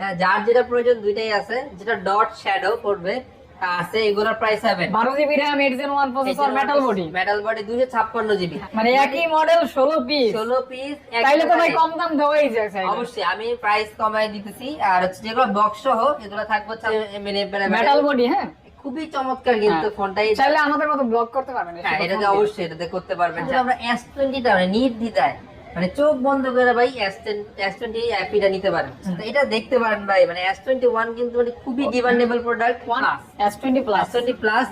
হ্যাঁ, যার যেটা প্রয়োজন দুইটাই আছে। যেটা ডট শ্যাডো করবে আছে এগুলোর প্রাইস হবে বারো GB RAM eight gen one processor metal body metal body দুইশো ছাপ্পান্ন জিবি। মানে একই মডেল ষোলো পিস ষোলো পিস তাইলে তো ভাই কম দাম দেওয়াই যায় চাইলে। অবশ্যই আমি প্রাইস কমাই দিতেছি। আর হচ্ছে যেগুলো বক্স সহ এগুলো থাকবে মানে মেটাল বডি হ্যাঁ? খুবই চমৎকার কিন্তু হ্যাঁ। ফোনটাই। চাইলে আমাদের মতো ব্লগ করতে পারবেন হ্যাঁ দিয়ে। অবশ্যই এটাতে করতে পারবেন। যে আমরা এস টোয়েন্টিটা মানে নিট দিদায় মানে চোখ বন্ধ করে ভাই এস টোয়েন্টি অ্যাপিটা নিতে পারেন। এটা দেখতে পারেন ভাই মানে এস টোয়েন্টি ওয়ান কিন্তু মানে খুবই demandable product S twenty plus twenty plus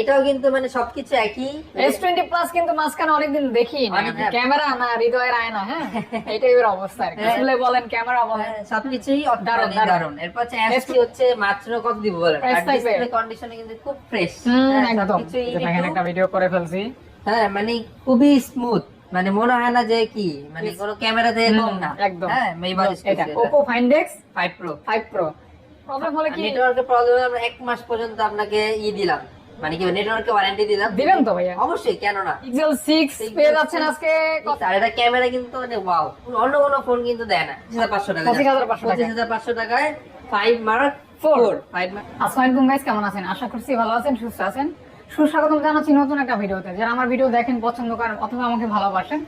এটাও কিন্তু মানে সবকিছু একই। এস টোয়েন্টি প্লাস কিন্তু মাঝখানে অনেকদিন দেখি হ্যাঁ। ক্যামেরা না হৃদয়ের আয়না হ্যাঁ? এটাই ওর অবস্থা কি। হ্যাঁ। বলেন ক্যামেরা বলেন। হ্যাঁ, সবকিছুই দারুণ, দারুণ। দারুণ। এরপর হচ্ছে এসটি হচ্ছে মাত্র কত দিব বলেন। ডিসপ্লে কন্ডিশনে কিন্তু খুব ফ্রেশ একদম। একটা ভিডিও করে ফেলছি। হ্যাঁ মানে খুবই স্মুথ মানে মনে হয় না যে কি? মানে কোনো ক্যামেরা থেকে কম না। একদম। হ্যাঁ এইবার এটা Oppo Find X 5 Pro 5 Pro problem হলে কি? নেটওয়ার্কের প্রবলেম আমরা এক মাস পর্যন্ত আপনাকে ই দিলাম। মানে কি নেটওয়ার্কে ওয়ারেন্টি দিলাম। দিবেন তো ভাইয়া? অবশ্যই কেন না? Pixel 6 পেয়ে যাচ্ছেন আজকে। আর এটা ক্যামেরা কিন্তু মানে ওয়াও অন্য কোনো ফোন কিন্তু দেয় না। পাঁচশো টাকা। 25,500 টাকা। পঁচিশ হাজার পাঁচশো টাকায় five mark Four। Four five mark আসসালামু আলাইকুম গাইস কেমন আছেন? আশা করছি ভালো আছেন সুস্থ আছেন। সুস্বাগতম জানাচ্ছি নতুন একটা ভিডিওতে। যারা আমার ভিডিও দেখেন পছন্দ করেন অথবা আমাকে ভালোবাসেন,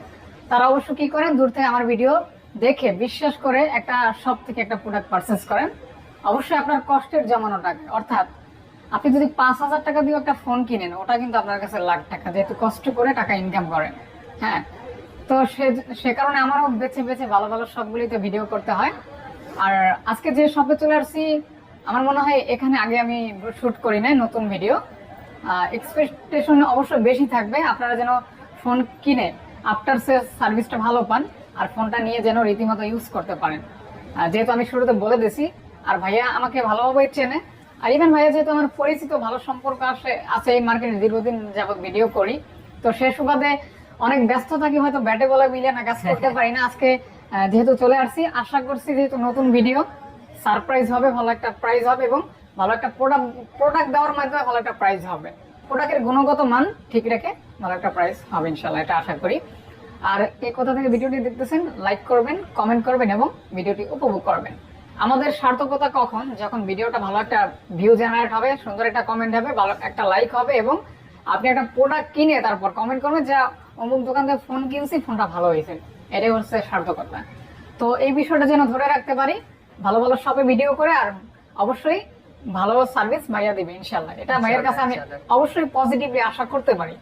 তারা অবশ্য কি করেন? দূর থেকে আমার ভিডিও দেখে বিশ্বাস করে একটা শপ থেকে একটা প্রোডাক্ট পারচেস করেন। অবশ্যই আপনার কষ্টের জমানো টাকা। অর্থাৎ আপনি যদি পাঁচ হাজার টাকা দিয়ে একটা ফোন কিনেন, ওটা কিন্তু আপনার কাছে লাখ টাকা, যেহেতু কষ্ট করে টাকা ইনকাম করেন। হ্যাঁ? তো সে সে কারণে আমারও বেছে বেছে ভালো ভালো সবগুলিতে ভিডিও করতে হয়। আর আজকে যে শপে চলে আসছি, আমার মনে হয় এখানে আগে আমি শুট করি নাই নতুন ভিডিও এক্সপেকটেশন অবশ্যই বেশি থাকবে। আপনারা যেন ফোন কিনে আফটার সেল সার্ভিসটা ভালো পান আর ফোনটা নিয়ে যেন রীতিমতো ইউজ করতে পারেন। যেহেতু আমি শুরুতে বলে দিছি আর ভাইয়া আমাকে ভালোভাবে চেনে, আর ইভেন ভাইয়া যেহেতু আমার পরিচিত, ভালো সম্পর্ক আসে, আছে এই মার্কেটে দীর্ঘদিন যাবত ভিডিও করি, তো সে সুবাদে অনেক ব্যস্ত থাকি হয়তো ব্যাটে বলে মিলে না, কাজ করতে পারি না। আজকে যেহেতু চলে আসছি, আশা করছি যেহেতু নতুন ভিডিও সারপ্রাইজ হবে, ভালো একটা প্রাইজ হবে এবং ভালো একটা প্রোডাক্ট প্রোডাক্ট দেওয়ার মাধ্যমে ভালো একটা প্রাইজ হবে। প্রোডাক্টের গুণগত মান ঠিক রেখে ভালো একটা প্রাইস হবে ইনশাল্লাহ এটা আশা করি। আর এই কথা থেকে ভিডিওটি দেখতেছেন লাইক করবেন কমেন্ট করবেন এবং ভিডিওটি উপভোগ করবেন। আমাদের সার্থকতা কখন? যখন ভিডিওটা ভালো একটা ভিউ জেনারেট হবে, সুন্দর একটা কমেন্ট হবে, ভালো একটা লাইক হবে এবং আপনি একটা প্রোডাক্ট কিনে তারপর কমেন্ট করবেন যে, অমুক দোকান থেকে ফোন কিনছি ফোনটা ভালো হয়েছে। এটাই হচ্ছে সার্থকতা। তো এই বিষয়টা যেন ধরে রাখতে পারি, ভালো ভালো শপে ভিডিও করে, আর অবশ্যই ভালো সার্ভিস ভাইয়া দিবে ইনশাল্লাহ এটা ভাইয়ের কাছে আমি অবশ্যই পজিটিভলি আশা করতে পারি।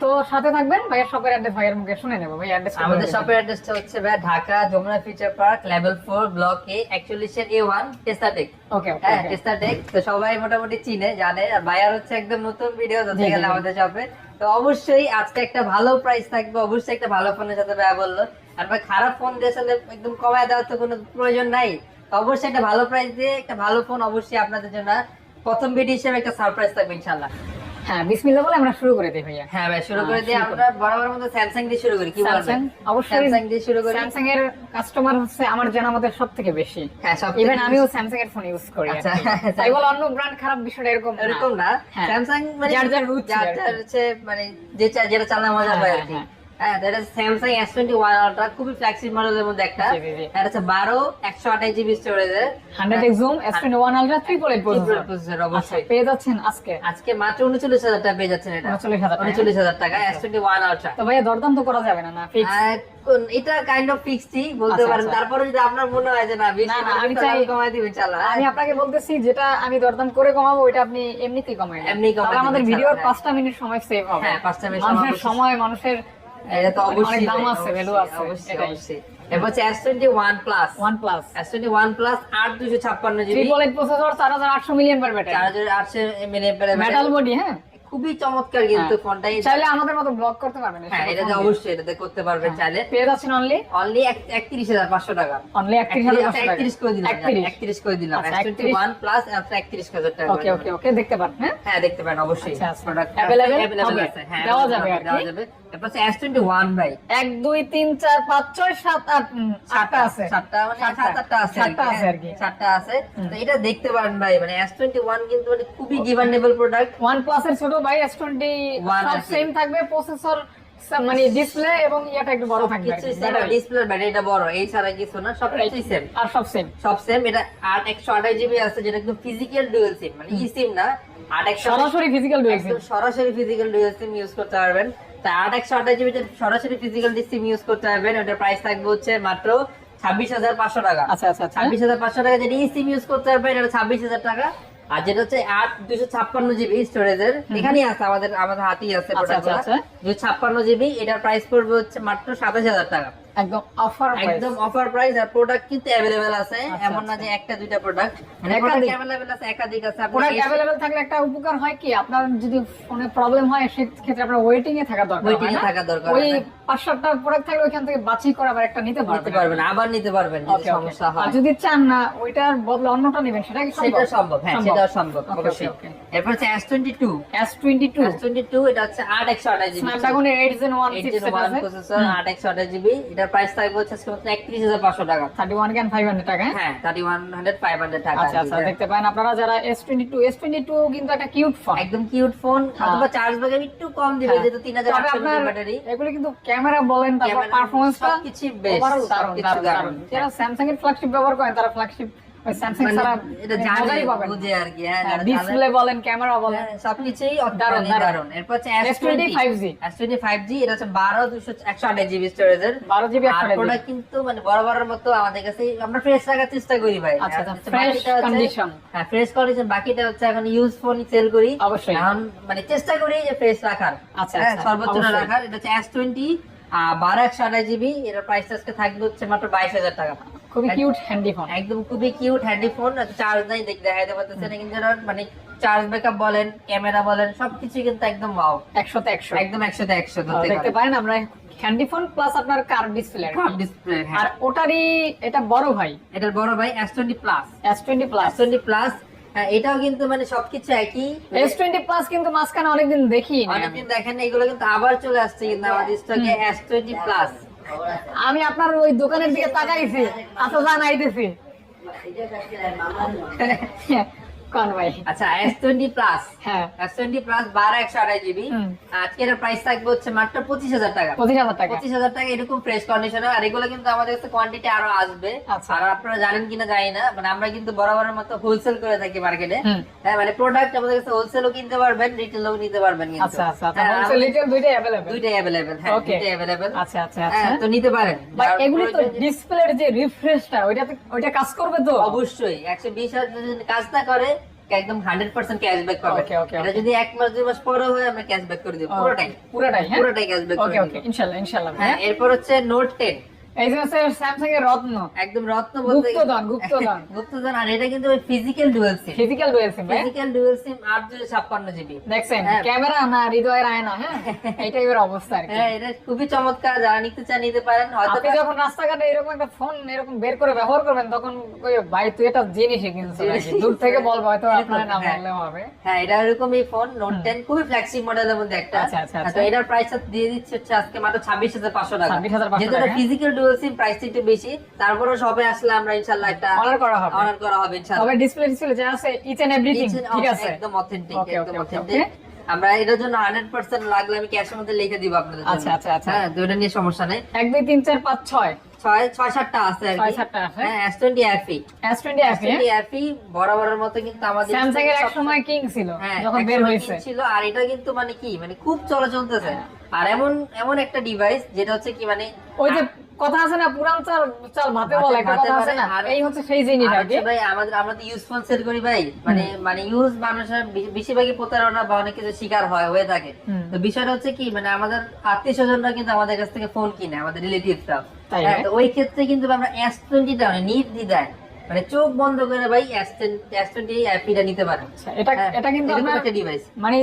তো সাথে থাকবেন ভাইয়ের শপের অ্যাড্রেস ভাইয়ের মুখে শুনে নেব। ভাই অ্যাড্রেস আমাদের শপের অ্যাড্রেসটা হচ্ছে ভাই Dhaka Jamuna Future Park level four block A একচল্লিশের A one টেস্টাটেক ওকে হ্যাঁ টেস্টাটেক তো সবাই মোটামুটি চিনে জানে। আর ভাইয়ার হচ্ছে একদম নতুন ভিডিও ধরতে গেলে আমাদের শপে তো অবশ্যই আজকে একটা ভালো প্রাইস থাকবে অবশ্যই একটা ভালো ফোনের সাথে ভাইয়া বলল। আর ভাই খারাপ ফোন দিয়ে আসলে একদম কমায় দেওয়ার তো কোনো প্রয়োজন নাই। অবশ্যই একটা ভালো প্রাইস দিয়ে একটা ভালো ফোন অবশ্যই আপনাদের জন্য। প্রথম ভিডিও হিসেবে একটা সারপ্রাইজ থাকবে ইনশাল্লাহ হ্যাঁ বিসমিল্লাহ বলে আমরা শুরু করে দিই ভাইয়া। হ্যাঁ ভাই শুরু হ্যাঁ, করে দিয়ে আমরা বরাবর মতো স্যামসাং দিয়ে শুরু করি কি বলবেন? অবশ্যই স্যামসাং দিয়ে শুরু করি। স্যামসাং এর কাস্টমার হচ্ছে আমার জানা মতে বেশি। হ্যাঁ সব ইভেন আমিও স্যামসাং এর ফোন ইউজ করি আচ্ছা, তাই বলে অন্য ব্র্যান্ড খারাপ বিষয়টা এরকম না। এরকম না। স্যামসাং মানে যার যার রুচি যার যার হচ্ছে মানে যে যেটা চালানো মজা হ্যাঁ, পায় আর কি। হ্যাঁ। এটা Samsung S twenty one Ultra খুবই ফ্ল্যাগশিপ মডেলের মধ্যে একটা। জি, জি, জি। এটা হচ্ছে বারো একশো আঠাশ জিবি স্টোরেজের 100 X zoom S21 Ultra triple eight processor processor অবশ্যই। পেয়ে যাচ্ছেন আজকে? আজকে মাত্র উনচল্লিশ হাজার টাকা পেয়ে যাচ্ছেন এটা। 39,000 টাকা। উনচল্লিশ হাজার টাকা এস টোয়েন্টি ওয়ান আলট্রা তো ভাইয়া দরদাম তো করা যাবে না না? ফিক্স এটা কাইন্ড অফ ফিক্সডই বলতে পারেন। তারপরে যদি আপনার মনে হয় যে না আমি চাই- কমাই দিবেন চালা আমি আপনাকে বলতেছি যেটা আমি দরদাম করে কমাবো ওইটা আপনি এমনিতেই কমাই কমাই আমাদের ভিডিওর। পাঁচটা মিনিট সময় সেভ হবে। হ্যাঁ, মিনিট মানুষের সময় মানুষের এটা তো অবশ্যই দাম আছে ভ্যালু আছে অবশ্যই অবশ্যই। এরপর হচ্ছে S twenty one plus one plus S twenty one plus আট দুশো ছাপ্পান্ন জিবি প্রসেসর চার হাজার আটশো মিলিয়ন পার ব্যাটারি চার হাজার আটশো মিলিয়ন মেটাল বডি হ্যাঁ? খুবই চমৎকার কিন্তু হ্যাঁ। ফোনটাই চাইলে আমাদের মতো ব্লগ করতে পারবেন হ্যাঁ এটাতে অবশ্যই এটাতে করতে পারবেন চাইলে। পেয়ে যাচ্ছেন অনলি অনলি একত্রিশ হাজার পাঁচশো টাকা। অনলি একত্রিশ হাজার টাকা। একত্রিশ করে দিলাম একত্রিশ। করে দিলাম। আচ্ছা, ওয়ান প্লাস একত্রিশ। হাজার টাকা ওকে ওকে ওকে দেখতে পারেন হ্যাঁ? হ্যাঁ দেখতে পারেন অবশ্যই। আচ্ছা, আচ্ছা। প্রোডাক্ট অ্যাভেলেবল আছে হ্যাঁ দেওয়া যাবে দেওয়া যাবে। এস টোয়েন্টি ওয়ান ভাই। এক দুই তিন চার পাঁচ ছয় সাত আট উম, আছে। সাতটা মানে সাত আটটা আছে সাতটা আছে আর কি। হ্যাঁ, সাতটা আছে। তো এটা দেখতে পারেন ভাই মানে এস টোয়েন্টি ওয়ান কিন্তু মানে খুবই ডিমান্ডেবল প্রোডাক্ট ওয়ান প্লাস এর ছোট ভাই এস টোয়েন্টি One সব আর কি। সেম থাকবে প্রসেসর মানে ডিসপ্লে এবং ইয়াটা একটু বড় থাকবে। ডিসপ্লে ব্যাটারিটা বড় এই ছাড়া কিছু না সব কিছুই সেম আর সব সেম সব সেম এটা আট একশো আঠাশ জিবি আছে যেটা একদম ফিজিক্যাল ডুয়েল সিম মানে ই সিম না একশো সরাসরি ফিজিক্যাল ডুয়েল একদম সরাসরি ফিজিক্যাল ডুয়েল সিম ইউজ করতে পারবেন। তা আট একশো আঠাশ জিবি সরাসরি ফিজিক্যাল সিম ইউজ করতে পারবেন ওটার প্রাইস থাকবে হচ্ছে মাত্র ছাব্বিশ হাজার পাঁচশো টাকা। আচ্ছা আচ্ছা আচ্ছা। ছাব্বিশ হাজার পাঁচশো টাকা যেটা ই সিম ইউজ করতে পারবেন এটা ছাব্বিশ হাজার টাকা। আর যেটা হচ্ছে আট দুশো ছাপ্পান্ন জিবি স্টোরেজের এখানেই আছে আমাদের আমাদের হাতেই আছে আচ্ছা, আচ্ছা, আচ্ছা। দুশো ছাপ্পান্ন জিবি এটার প্রাইস পড়বে হচ্ছে মাত্র সাতাশ হাজার টাকা। একদম অফার একদম অফার প্রাইস আর প্রোডাক্ট কিন্তু অ্যাভেলেবেল আছে। এমন না যে একটা দুইটা প্রোডাক্ট একাধিক। প্রোডাক্ট আছে একাধিক আছে। প্রোডাক্ট এসে- থাকলে একটা উপকার হয় কি? আপনার যদি ফোনে প্রবলেম হয় সেক্ষেত্রে আপনার ওয়েটিং এ থাকা দরকার Waiting এ থাকা দরকার ওই পাঁচ সাতটা প্রোডাক্ট থাকলে ওইখান থেকে বাছাই করে আবার একটা নিতে নিতে পারবেন পারবেন আবার নিতে পারবেন যদি Okay, okay. আর যদি চান না ওইটার বদলে অন্যটা নেবেন সেটা কি সেটা সম্ভব হ্যাঁ সেটাও সম্ভব অবশ্যই। এরপর হচ্ছে S22 S22 S22 এটা হচ্ছে 8 128 জিবি স্ন্যাপড্রাগনের 8 Gen 1 চিপসেট আছে। প্রসেসর 8 128 জিবি এটার প্রাইস থাকবে হচ্ছে আজকে মাত্র 31500 টাকা 31 গান 500 টাকা হ্যাঁ? হ্যাঁ 3100 500 টাকা আচ্ছা আচ্ছা দেখতে পারেন আপনারা যারা S22 S22 কিন্তু একটা কিউট ফোন একদম কিউট ফোন হ্যাঁ। অথবা চার্জ ব্যাকআপ একটু কম দিবে যেহেতু 3800 তবে আপনার ব্যাটারি এগুলো কিন্তু ক্যামেরা বলেন তারপর সবকিছু দারুণ দারুণ। দারুণ যারা স্যামসাং এর ফ্ল্যাগশিপ ব্যবহার করেন তারা ফ্ল্যাগশিপ স্যামসাং মানে ছাড়া এটা মানে পাবেন বুঝে আর কি হ্যাঁ যারা ডিসপ্লে বলেন ক্যামেরা বলেন। সবকিছুই দারুণ, দারুণ দারুণ। দারুণ। এরপর হচ্ছে S20 5G S20 5G এটা হচ্ছে 12 200 128 জিবি স্টোরেজের 12 জিবি 128 প্রোডাক্ট কিন্তু মানে বরাবরের মতো আমাদের কাছে আমরা ফ্রেশ রাখার চেষ্টা করি ভাই। আচ্ছা, আর বাকিটা হচ্ছে- হ্যাঁ ফ্রেশ কন্ডিশন বাকিটা হচ্ছে এখন ইউজ ফোন সেল করি। অবশ্যই। এখন মানে চেষ্টা করি যে ফ্রেশ রাখার। আচ্ছা, হ্যাঁ, আচ্ছা, সর্বোচ্চ রাখার। এটা হচ্ছে S20 আর 12 128 জিবি এর প্রাইস আজকে থাকবে হচ্ছে মাত্র 22000 টাকা। খুবই কিউট হ্যান্ডি ফোন একদম খুবই কিউট হ্যান্ডি ফোন চার্জ নাই দেখ দেখাইতে পারতেছে না কিন্তু এটার মানে চার্জ ব্যাকআপ বলেন ক্যামেরা বলেন সবকিছু কিন্তু একদম ওয়াও 100 তে 100 একদম একসাথে একশো দেখতে পারেন আমরা হ্যান্ডি ফোন প্লাস আপনার কার ডিসপ্লে ডিসপ্লে আর হ্যাঁ। ওটারই এটা বড় ভাই। এটার বড় ভাই এস টোয়েন্টি প্লাস S20 প্লাস এস টোয়েন্টি প্লাস এটাও কিন্তু মানে সবকিছু একই। S20 প্লাস কিন্তু মাঝখানে অনেকদিন দেখি অনেকদিন দেখেন এগুলো কিন্তু আবার চলে আসছে কিন্তু আমাদের স্টকে এস টোয়েন্টি প্লাস আমি আপনার ওই দোকানের দিকে তাকাইছি আচ্ছা জানাইতেছি। কোন ভাই আচ্ছা এস টোয়েন্টি প্লাস হ্যাঁ এস টোয়েন্টি প্লাস বারো একশো আড়াই জিবি হুম। আজকে এটার প্রাইস থাকবে হচ্ছে মাত্র পঁচিশ হাজার টাকা পঁচিশ হাজার টাকা পঁচিশ হাজার টাকা এরকম ফ্রেশ কন্ডিশনে আর এগুলো কিন্তু আমাদের কাছে কোয়ান্টিটি আরো আসবে আচ্ছা। আর আপনারা জানেন কিনা জানি না মানে আমরা কিন্তু বরাবরের মতো হোলসেল করে থাকি মার্কেটে হুম। হ্যাঁ মানে প্রোডাক্ট আমাদের কাছে হোলসেলও কিনতে পারবেন রিটেলও নিতে পারবেন কিন্তু আচ্ছা আচ্ছা আচ্ছা হ্যাঁ, হোলসেল রিটেল দুইটাই अवेलेबल দুইটাই অ্যাভেলেবেল হ্যাঁ Okay. দুইটাই অ্যাভেলেবেল আচ্ছা আচ্ছা আচ্ছা হ্যাঁ তো নিতে পারেন ভাই যার এগুলি তো প্রয়োজন- ডিসপ্লের যে রিফ্রেশটা ওইটাতে ওইটা কাজ করবে তো অবশ্যই একশো বিশ হাজার যদি কাজ না করে একদম হান্ড্রেড পার্সেন্ট ক্যাশব্যাক পাবে। এটা যদি এক মাস দুই মাস পরে হয় আমরা ক্যাশব্যাক করে দিব। পুরোটাই। পুরোটাই হ্যাঁ? পুরোটাই ক্যাশব্যাক ওকে ওকে ইনশাআল্লাহ হ্যাঁ এরপর হচ্ছে নোট টেন এই যে হচ্ছে স্যামসাং এর রত্ন একদম রত্ন বলতে গুপ্তধন, গুপ্তধন। গুপ্তধন আর এটা কিন্তু physical dual SIM physical dual SIM physical dual SIM আট দুশো ছাপ্পান্ন জিবি দেখছেন হ্যাঁ। ক্যামেরা না হৃদয়ের আয়না হ্যাঁ এইটাই এর অবস্থা আর হ্যাঁ এটা খুবই চমৎকার যারা নিতে চান নিতে পারেন হয়তো আপনি যখন রাস্তাঘাটে এরকম একটা ফোন এরকম বের করে ব্যবহার করবেন তখন ওই ভাই তুই এটা জিনিসই কিনছিস নাকি? দূর থেকে বলব হয়তো আপনার নাম হ্যাঁ। হবে হ্যাঁ এটা এরকমই ফোন নোট টেন খুবই ফ্ল্যাগশিপ মডেলের মধ্যে একটা আচ্ছা, আচ্ছা, হ্যাঁ, আচ্ছা। তো এটার প্রাইস দিয়ে দিচ্ছে হচ্ছে আজকে মাত্র ছাব্বিশ হাজার পাঁচশো টাকা 26,500 যেহেতু টাকা, হ্যাঁ। ফিজিক্যাল প্রাইস একটু বেশি। তারপরে আসলে আমরা ইনশাল্লাহ একটা অর্ডার করা হবে। অর্ডার করা হবে ইনশাল্লাহ। তবে ডিসপ্লে ডিসপ্লে যা আছে ইচ এন্ড এভরিথিং ঠিক আছে? একদম অথেন্টিক একদম অথেন্টিক আমরা এটার জন্য হান্ড্রেড পার্সেন্ট লাগলে আমি ক্যাশের মধ্যে লিখে দিব আপনাদের জন্য। আচ্ছা, আচ্ছা, আচ্ছা। হ্যাঁ তো নিয়ে সমস্যা নেই। এক দুই তিন চার পাঁচ ছয়। ছয় ছয় সাতটা আছে আর কি। হ্যাঁ S twenty FE S twenty S twenty FE বরাবরের মতো কিন্তু আমাদের স্যামসাং এর এক সময় কিং ছিল হ্যাঁ, যখন বের হয়েছে। ছিল আর এটা কিন্তু মানে কি মানে খুব চলা চলতেছে। হ্যাঁ। আর এমন এমন একটা ডিভাইস যেটা হচ্ছে কি মানে ওই যে কথা আছে না পুরান চাল চাল ভাতে বলে একটা কথা আছে না? আর- এই হচ্ছে সেই জিনিস হচ্ছে ভাই আমাদের আমরা তো ইউজফুল সেল করি ভাই। মানে মানে ইউজ মানুষের বেশিরভাগই প্রতারণা বা অনেক কিছু শিকার হয় হয়ে থাকে। তো বিষয়টা হচ্ছে কি মানে আমাদের আত্মীয় স্বজনরা কিন্তু আমাদের কাছ থেকে ফোন কিনে আমাদের রিলেটিভসরা তাই হ্যাঁ, ওই ক্ষেত্রে কিন্তু আমরা এস টোয়েন্টিটা মানে নিট দেয় মানে চোখ বন্ধ করে ভাই এস টোয়েন্টি অ্যাপিটা নিতে পারেন। আচ্ছা, এটা হ্যাঁ, এটা কিন্তু একটা ডিভাইস মানে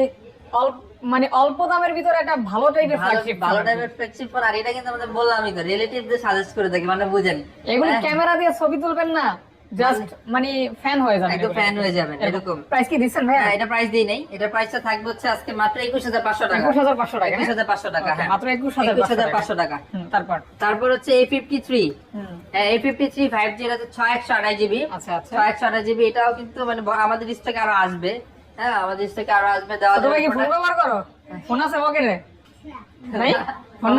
অল্প মানে অল্প দামের ভিতরে একটা ভালো টাইপের ফ্ল্যাগশিপ ভালো টাইপের ফ্লেক্সিব ফোন আর এটা কিন্তু আমাদের বললামই তো রিলেটিভদের সাজেস্ট করে থাকি মানে বুঝেন। এগুলি হ্যাঁ, ক্যামেরা দিয়ে ছবি তুলবেন না জাস্ট মানে ফ্যান হয়ে যাবে একদম ফ্যান হয়ে যাবেন এরকম। প্রাইস কি দিচ্ছেন ভাই হ্যাঁ, এটা প্রাইস দিই নাই। এটা প্রাইসটা থাকবে হচ্ছে আজকে মাত্র একুশ হাজার পাঁচশো টাকা। একুশ হাজার পাঁচশো টাকা একুশ হাজার পাঁচশো টাকা হ্যাঁ। মাত্র 21,500 একুশ হাজার পাঁচশো টাকা। তারপর? তারপর হচ্ছে A fifty three hmm, A fifty three five G এটা হচ্ছে ছয় একশো আঠাশ জিবি আচ্ছা আচ্ছা। ছয় একশো আঠাশ জিবি এটাও কিন্তু মানে আমাদের স্টকে আরও আসবে। হ্যাঁ আমাদের আরও আসবে দেওয়া ছোট ভাই কি ফোন ব্যবহার করো। ফোন আছে পকেটে নাই? ফোন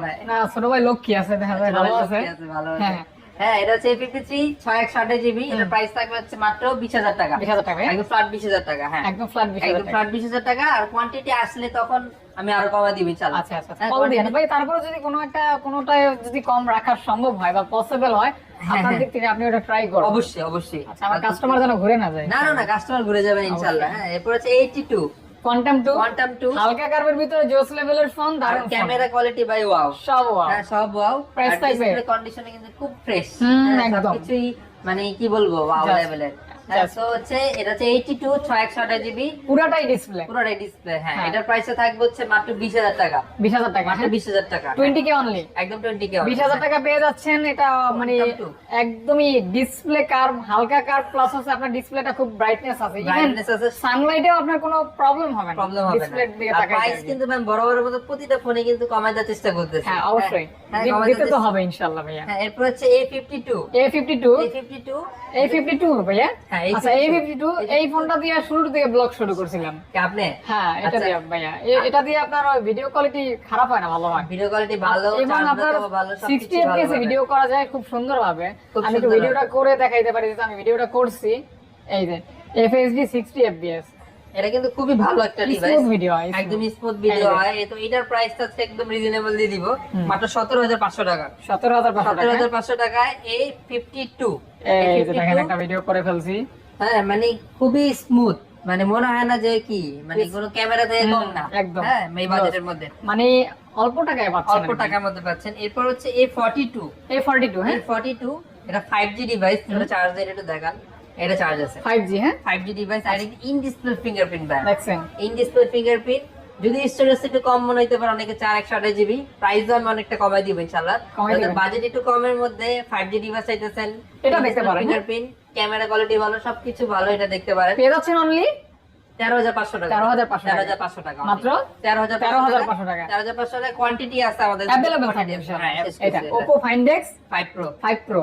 নাই? না ছোট ভাই লক্ষ্মী আছে দেখা যায় ভালো আছে। আছে, ভালো আছে। হ্যাঁ হ্যাঁ এটা হচ্ছে ফিফটি থ্রি ছয় একশো আঠাশ জিবি এটার প্রাইস থাকবে হচ্ছে মাত্র বিশ হাজার টাকা। বিশ হাজার টাকা একদম ফ্ল্যাট বিশ হাজার টাকা হ্যাঁ। একদম ফ্ল্যাট বিশ একদম ফ্ল্যাট বিশ হাজার টাকা আর কোয়ান্টিটি আসলে তখন আমি আরও কমা দিবি চাল আচ্ছা আচ্ছা ভাই তারপরে যদি কোনো একটা কোনোটায় যদি কম রাখা সম্ভব হয় বা পসিবল হয় আপনার দিক থেকে আপনি ওটা ট্রাই করুন। অবশ্যই অবশ্যই। আচ্ছা আমার কাস্টমার যেন ঘুরে না যায় না না না কাস্টমার ঘুরে যাবে ইনশাআল্লাহ। হ্যাঁ এরপর হচ্ছে এইটি টু কোয়ান্টাম 2 কোয়ান্টাম 2 হালকা ভিতরে জোস লেভেলের ফোন দারুণ ক্যামেরা কোয়ালিটি বাই ওয়াও সব ওয়াও হ্যাঁ সব ওয়াও প্রাইস থাকবে? কন্ডিশনে কিন্তু খুব ফ্রেশ হুম, একদম। কিছুই মানে কি বলব ওয়াও লেভেলের হচ্ছে এটা হচ্ছে এইটি টু ছয় একশো আঠাশ জিবি পুরাটাই ডিসপ্লে পুরোটাই ডিসপ্লে হ্যাঁ। হ্যাঁ। এটার প্রাইসে থাকবে হচ্ছে মাত্র বিশ হাজার টাকা। বিশ হাজার টাকা মাত্র বিশ হাজার টাকা। টোয়েন্টি কে অনলি একদম টোয়েন্টি কে বিশ হাজার টাকা পেয়ে যাচ্ছেন এটা মানে একদমই ডিসপ্লে কার্ভ হালকা কার্ভ প্লাস হচ্ছে আপনার ডিসপ্লেটা খুব ব্রাইটনেস আছে। ব্রাইটনেস আছে। সানলাইটেও আপনার কোনো প্রবলেম হবে না। প্রবলেম হবে না। তাকাই প্রাইস কিন্তু ম্যাম বরাবরের মতো প্রতিটা ফোনে কিন্তু কমায় দেওয়ার চেষ্টা করতেছে। হ্যাঁ অবশ্যই। হ্যাঁ, দিতে তো হবে ইনশাআল্লাহ ভাইয়া। হ্যাঁ এরপর হচ্ছে A fifty two A fifty two A fifty two A fifty two ভাইয়া? হ্যাঁ, আচ্ছা এ ফিফটি এই ফোনটা দিয়ে শুরুর দিকে ব্লগ শুরু করছিলাম। আপনি? হ্যাঁ এটা। দিয়ে ভাইয়া এটা দিয়ে আপনার ভিডিও কোয়ালিটি খারাপ হয় না ভালো হয়? ভিডিও কোয়ালিটি ভালো এবং আপনার সিক্সটি সবকিছু ভালো এফপিএস ভিডিও করা যায় খুব সুন্দর ভাবে আমি সুন্দর ভিডিওটা করে দেখাইতে পারি যে আমি ভিডিওটা করছি। এই যে এফএসডি সিক্সটি এফপিএস এটা কিন্তু খুবই ভালো একটা ডিভাইস স্মুথ ভিডিও হয় একদম স্মুথ ভিডিও হয় তো এটার প্রাইসটা একদম রিজনেবল দিয়ে দিব। মাত্র সতেরো হাজার পাঁচশো টাকা। সতেরো হাজার পাঁচশো সতেরো টাকা হাজার পাঁচশো টাকায় এই ফিফটি টু এই দেখেন একটা ভিডিও করে ফেলছি। হ্যাঁ মানে খুবই স্মুথ মানে মনে হয় না যে কি মানে কোনো ক্যামেরা থেকে কম না। একদম। হ্যাঁ এই বাজেটের মধ্যে। মানে অল্প টাকায় পাচ্ছেন অল্প টাকার মধ্যে পাচ্ছেন। এরপর হচ্ছে A forty two A forty two হ্যাঁ? এ ফর্টি টু এটা ফাইভ জি ডিভাইস এটা চার্জ দিয়ে একটু দেখান। এটা চার্জ আছে। ফাইভ জি হ্যাঁ? ফাইভ জি ডিভাইস আর ইন ডিসপ্লে ফিঙ্গারপ্রিন্ট ব্যান্ড দেখছেন ইন ডিসপ্লে ফিঙ্গারপ্রিন্ট যদি স্টোরেজ একটু কম মনে হইতে পারে অনেকে চার একশো আঠাশ জিবি প্রাইস আমি অনেকটা কমাই দিব ইনশাল্লাহ বাজেট একটু কমের মধ্যে ফাইভ জি ডিভাইস চাইতেছেন এটা দেখতে পারেন? ফিঙ্গারপ্রিন্ট ক্যামেরা কোয়ালিটি ভালো সবকিছু ভালো এটা দেখতে পারেন। পেয়ে যাচ্ছেন অনলি তেরো হাজার পাঁচশো টাকা। 13,500 তেরো হাজার পাঁচশো টাকা। মাত্র? তেরো হাজার 13,500 টাকা। তেরো হাজার পাঁচশো টাকা। কোয়ান্টিটি আছে আমাদের। অ্যাভেলেবল থাকে Oppo Find X five Pro five Pro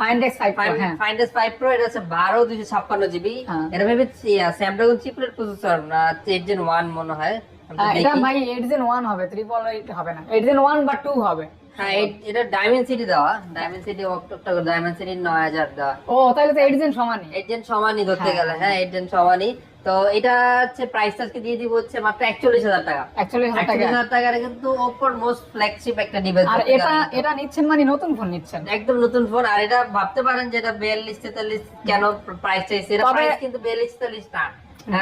Find X five Pro হ্যাঁ। ফাইন্ডেস ফাইভ প্রো এটা হচ্ছে বারো দুইশো ছাপ্পান্ন জিবি হ্যাঁ। ভেবে স্ন্যাপড্রাগন চিপলেট প্রসেসর না জেন ওয়ান মনে হয়। আমি তো আহ, এটা ভাই এইট জেন ওয়ান হবে ট্রিপল এইট হবে না। এইট জেন ওয়ান বা হবে। হ্যাঁ এটা ডায়মন্ড সিটি দেওয়া। অক্টোবর দেওয়া। ও তাহলে তো জেন সমানই। এইট জেন সমানই ধরতে হ্যাঁ, গেলে হ্যাঁ জেন সমানই। তো এটা হচ্ছে প্রাইস আজকে দিয়ে দিব হচ্ছে মাত্র একচল্লিশ হাজার টাকা। একচল্লিশ হাজার টাকা। একচল্লিশ হাজার টাকার কিন্তু ওপোর মোস্ট ফ্ল্যাগশিপ একটা ডিভাইস আর এটা এটা নিচ্ছেন মানে নতুন ফোন নিচ্ছেন? একদম নতুন ফোন আর এটা ভাবতে পারেন যে এটা বিয়াল্লিশ তেতাল্লিশ কেন প্রাইস চাইছে? এটা প্রাইস কিন্তু বিয়াল্লিশ তেতাল্লিশ না।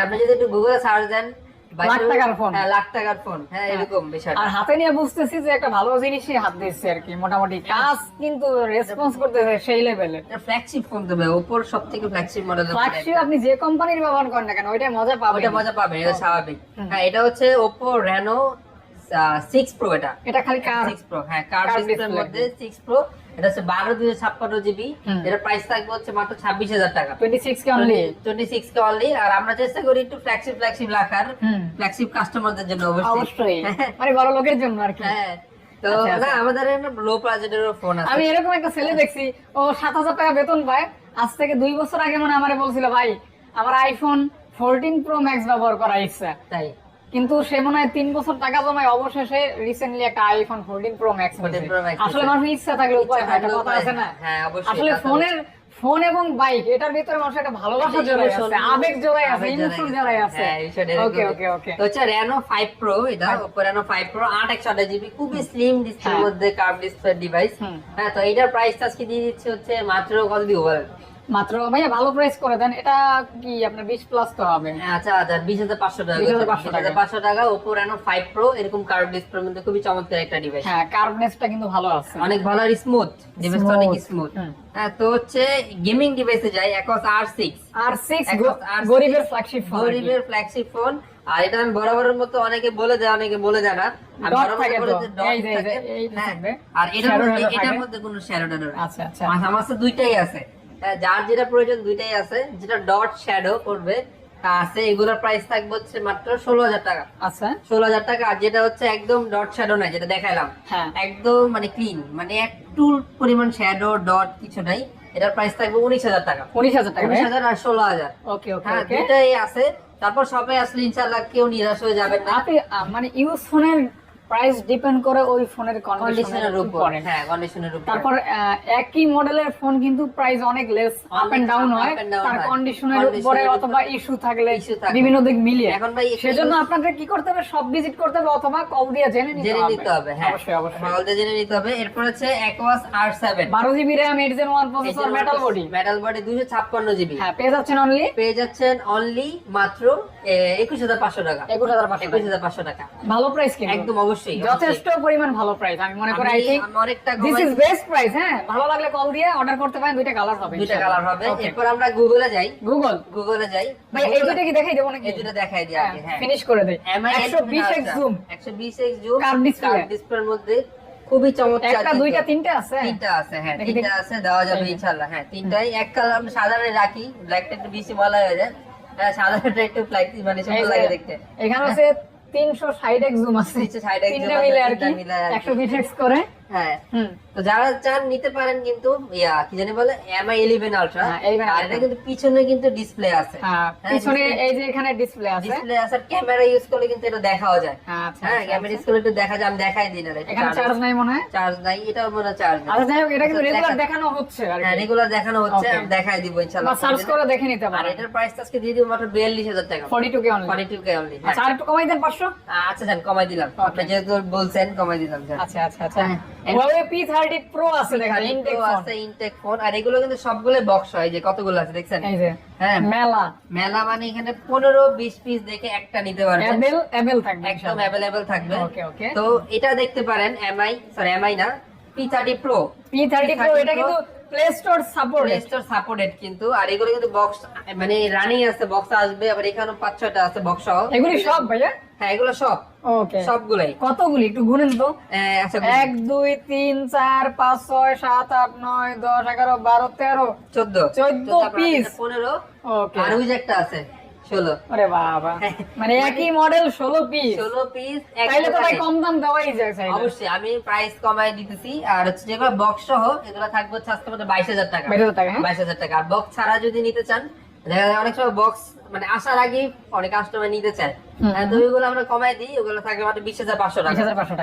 আপনি যদি একটু গুগলে সার্চ দেন লাখ টাকার ফোন। হ্যাঁ লাখ টাকার ফোন। হ্যাঁ এরকম বিষয়টা। আর হাতে নিয়ে বুঝতেছি যে একটা ভালো জিনিসই হাত দিচ্ছে আর কি মোটামুটি কাজ কিন্তু রেসপন্স করতেছে সেই লেভেলে ফ্ল্যাগশিপ ফোন দেবে ওপোর সব থেকে ফ্ল্যাগশিপ মডেল ফ্ল্যাগশিপ আপনি যে কোম্পানির ব্যবহার করেন না কেন ওইটাই মজা পাবেন। ওটা মজা পাবেন এটা স্বাভাবিক। হ্যাঁ এটা হচ্ছে ওপো রেনো প্রো এটা। এটা খালি প্রো হ্যাঁ কার্ড ডিসপ্লের মধ্যে সিক্স প্রো এটা হচ্ছে বারো দুশো ছাপ্পান্ন জিবি হুম। প্রাইস থাকবে হচ্ছে মাত্র টাকা। কে অনলি কে আর আমরা চেষ্টা করি একটু ফ্ল্যাগশিপ ফ্ল্যাগশিপ রাখার। ফ্ল্যাগশিপ কাস্টমারদের জন্য অবশ্যই। অবশ্যই। মানে বড় লোকের জন্য আর কি। হ্যাঁ। তো আচ্ছা, না আমাদের লো বাজেটেরও ফোন আছে। আমি এরকম একটা ছেলে দেখছি ও সাত হাজার টাকা বেতন পায়। আজ থেকে দুই বছর আগে মানে আমারে বলছিল ভাই আমার আইফোন ফোরটিন প্রো ম্যাক্স ব্যবহার করার ইচ্ছা। তাই। কিন্তু সে মনে হয় তিন বছর টাকা জমায় অবশেষে রিসেন্টলি একটা iPhone fourteen Pro Max 14 Pro Max আসলে মানুষের ইচ্ছা থাকলে উপায় হয় একটা কথা আছে না? হ্যাঁ, আসলে ফোনের ফোন এবং বাইক এটার ভিতরে মানুষের একটা ভালোবাসা জড়াই আছে। আবেগ জড়াই আছে ইমোশন জড়াই আছে। হ্যাঁ, ওকে ওকে ওকে তো হচ্ছে Reno 5 Pro এটা Oppo Reno 5 Pro 8 128 জিবি খুবই স্লিম ডিসপ্লের হ্যাঁ। মধ্যে কার্ভ ডিসপ্লে ডিভাইস হ্যাঁ তো এটার প্রাইস আজকে দিয়ে দিচ্ছে হচ্ছে মাত্র কত দিব বলেন? মাত্র ভাইয়া ভালো প্রাইস করে দেন এটা কি আপনার বিশ প্লাস তো হবে? আচ্ছা আচ্ছা টাকা। 20,500 টাকা। ওপো রেনো ফাইভ প্রো এরকম কার্ভ ডিসপ্লের মধ্যে খুবই চমৎকার একটা ডিভাইস হ্যাঁ কার্ভনেসটা কিন্তু ভালো আছে। অনেক ভালো আর স্মুথ ডিভাইসটা অনেক স্মুথ হ্যাঁ তো হচ্ছে গেমিং ডিভাইসে যাই একস R six R six Exos R6 গরিবের ফ্ল্যাগশিপ ফোন গরিবের ফ্ল্যাগশিপ ফোন আর এটা আমি বরাবরের মতো অনেকে বলে দেয় অনেকে বলে দেয় না। যে হ্যাঁ। আর এটার মধ্যে কোনো টাডো আচ্ছা আচ্ছা। আমার দুইটাই আছে। যার যেটা প্রয়োজন দুইটাই আছে। যেটা ডট শ্যাডো করবে আছে এগুলোর প্রাইস থাকবে হচ্ছে মাত্র ষোলো হাজার টাকা। আচ্ছা। ষোলো হাজার টাকা আর যেটা হচ্ছে একদম ডট শ্যাডো নাই যেটা দেখাইলাম। হ্যাঁ। একদম মানে ক্লিন মানে একটু পরিমাণ শ্যাডো ডট কিছু নাই। এটার প্রাইস থাকবে উনিশ হাজার টাকা। উনিশ হাজার টাকা উনিশ হাজার আর ষোলো হাজার। ওকে ওকে হ্যাঁ দুটাই আছে। তারপর সবাই আসলে ইনশাল্লাহ কেউ নিরাশ হয়ে যাবেন না। মানে ইউজ ফোনের প্রাইস ডিপেন্ড করে ওই ফোনের কন্ডিশনের উপর। হ্যাঁ কন্ডিশনের উপর। তারপর একই মডেলের ফোন কিন্তু প্রাইস অনেক লেস আপ এন্ড ডাউন হয়। তার কন্ডিশনের উপরে অথবা ইস্যু থাকলে বিভিন্ন দিক মিলিয়ে। এখন ভাই সেজন্য আপনাদের কি করতে হবে? সব ভিজিট করতে হবে অথবা কল দিয়ে জেনে নিতে জেনে নিতে হবে হ্যাঁ। অবশ্যই অবশ্যই। হলদে জেনে নিতে হবে। এরপর হচ্ছে আর সেভেন বারো GB RAM eight gen one processor metal body metal body দুশো ছাপ্পান্ন জিবি হ্যাঁ পেয়ে যাচ্ছেন অনলি পেয়ে যাচ্ছেন অনলি মাত্র একুশ হাজার পাঁচশো টাকা। একুশ হাজার পাঁচশো একুশ হাজার পাঁচশো টাকা। ভালো প্রাইস কিন্তু। একদম অবশ্যই যথেষ্ট পরিমাণ ভালো প্রাইস আমি মনে করি আই আমি অনেকটা দিস ইজ বেস্ট প্রাইস হ্যাঁ? ভালো লাগলে কল দিয়ে অর্ডার করতে পারেন দুইটা কালার হবে দুইটা কালার হবে। এরপর আমরা গুগলে যাই। গুগল গুগলে যাই। ভাই এই দুইটা কি দেখাই দেবো নাকি? এই দুটো দেখাই দিই আগে হ্যাঁ ফিনিশ করে দেই। MI একশো বিশ এক্স জুম একশো বিশ এক্স জুম Curved display। ডিসপ্লের মধ্যে খুবই চমৎকার একটা দুইটা তিনটে আছে? তিনটা আছে হ্যাঁ তিনটা আছে দেওয়া যাবে ইনশাআল্লাহ হ্যাঁ তিনটাই। এক কালার আমরা সাধারণে রাখি ব্ল্যাকটা একটু বেশি বলা হয়ে যায়। হ্যাঁ সাধারণটা একটু ব্ল্যাক মানে সুন্দর লাগে দেখতে। এখানে আছে তিনশো ষাট এক্স জুম আছে 360 তিনটা মিলে আর কি মিলে আর কি। একশো বিশ এক্স করে হ্যাঁ। তো যারা চান নিতে পারেন কিন্তু ইয়া কি জানি বলে এমআই ইলেভেন আলট্রা হ্যাঁ, 11 আর এটা কিন্তু পিছনে কিন্তু ডিসপ্লে আছে। হ্যাঁ পিছনে এই যে এখানে ডিসপ্লে আছে। ডিসপ্লে আছে ক্যামেরা ইউজ করলে কিন্তু এটা দেখাও যায়। হ্যাঁ, আচ্ছা হ্যাঁ আচ্ছা, ক্যামেরা ইউজ করলে একটু দেখা যায় আমি দেখাই দিই না এখানে চার্জ নাই মনে হয়? চার্জ নাই এটাও মনে চার্জ নাই। আচ্ছা যাই হোক এটা কিন্তু আচ্ছা, রেগুলার দেখানো হচ্ছে আর হ্যাঁ রেগুলার দেখানো হচ্ছে আমি দেখাই দিব ইনশাআল্লাহ। সার্চ করে দেখে নিতে আর পারেন। এটার প্রাইস আজকে দিয়ে দিব মাত্র 42000 টাকা। Forty two K only 42 K only আচ্ছা আর একটু কমাই দেন পাঁচশো? আচ্ছা জান কমাই দিলাম। আপনি যেহেতু বলছেন কমাই দিলাম আচ্ছা আচ্ছা আচ্ছা। হ্যাঁ। Huawei P30 Pro আছে দেখেন ইনটেক আছে ইনটেক ফোন আর এগুলো কিন্তু সবগুলো বক্স হয় যে কতগুলো আছে দেখছেন? এই যে হ্যাঁ। মেলা। মেলা মানে এখানে পনেরো বিশ পিস দেখে একটা নিতে পারবেন। অ্যাভেল অ্যাভেল থাকবে একদম অ্যাভেলেবল থাকবে। ওকে ওকে তো এটা দেখতে পারেন এমআই সরি এমআই না P thirty Pro P30 Pro এটা কিন্তু Play Store support Play Store supported কিন্তু। আর এগুলো কিন্তু বক্স মানে রানিং আছে বক্স আসবে আবার এখানে পাঁচ ছয়টা আছে বক্স সহ। এগুলি সব ভাইয়া? হ্যাঁ এগুলো সব। ওকে সবগুলাই। কতগুলি? একটু গুনেন তো। আচ্ছা এক দুই তিন চার পাঁচ ছয় সাত আট নয় দশ এগারো বারো তেরো। চোদ্দ। চোদ্দ piece। পনেরো। ওকে আর ওই যে একটা আছে। ষোলো। আরে বাবা। মানে একই মডেল ষোলো পিস ষোলো পিস তাইলে তো ভাই কম দাম দেওয়াই যায় অবশ্যই আমি প্রাইস কমাই দিতেছি। আর হচ্ছে যেগুলো বক্স সহ এগুলো থাকবে হচ্ছে আজকে মধ্যে বাইশ হাজার টাকা। 22,000 টাকা, হ্যাঁ? বাইশ হাজার টাকা। আর বক্স ছাড়া যদি নিতে চান দেখা যায় অনেক সময় বক্স মানে আসার আগেই অনেক কাস্টমার নিতে চায়। হ্যাঁ, তো ওইগুলো আমরা কমাই দিই ওগুলো থাকবে মাত্র বিশ হাজার পাঁচশো টাকা।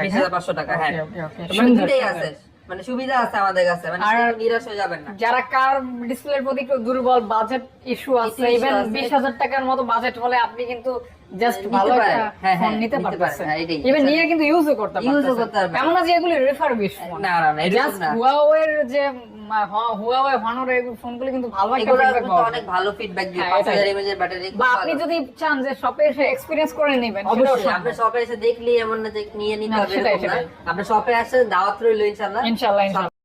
বিশ হাজার পাঁচশো টাকা হ্যাঁ। তো মানে। আছে। মানে সুবিধা আছে আমাদের কাছে মানে নিরাশ হয়ে যাবেন না। যারা কার ডিসপ্লের প্রতি একটু দুর্বল বাজেট ইস্যু আছে ইভেন বিশ হাজার টাকার মতো বাজেট হলে আপনি কিন্তু জাস্ট ভালো। একটা হ্যাঁ, ফোন হ্যাঁ, নিতে পারতেছেন হ্যাঁ, নিয়ে কিন্তু ইউজও করতে Use ও পারতেছেন করতে পারবেন। এমন না যে এগুলি রিফারবিশ ফোন না না না জাস্ট যে হুয়াওয়ে হনর এই ফোনগুলো কিন্তু ভালো একটা পাওয়া অনেক ভালো ফিডব্যাক দিয়ে হ্যাঁ, পাঁচ এটাই। হাজার এমএএইচ ব্যাটারি বা আপনি যদি চান যে শপে এসে এক্সপিরিয়েন্স করে নেবেন অবশ্যই আপনি শপে এসে দেখলেই এমন না যে নিয়ে নিতে হবে। আপনি শপে আসেন দাওয়াত রইল ইনশাআল্লাহ ইনশাআল্লাহ।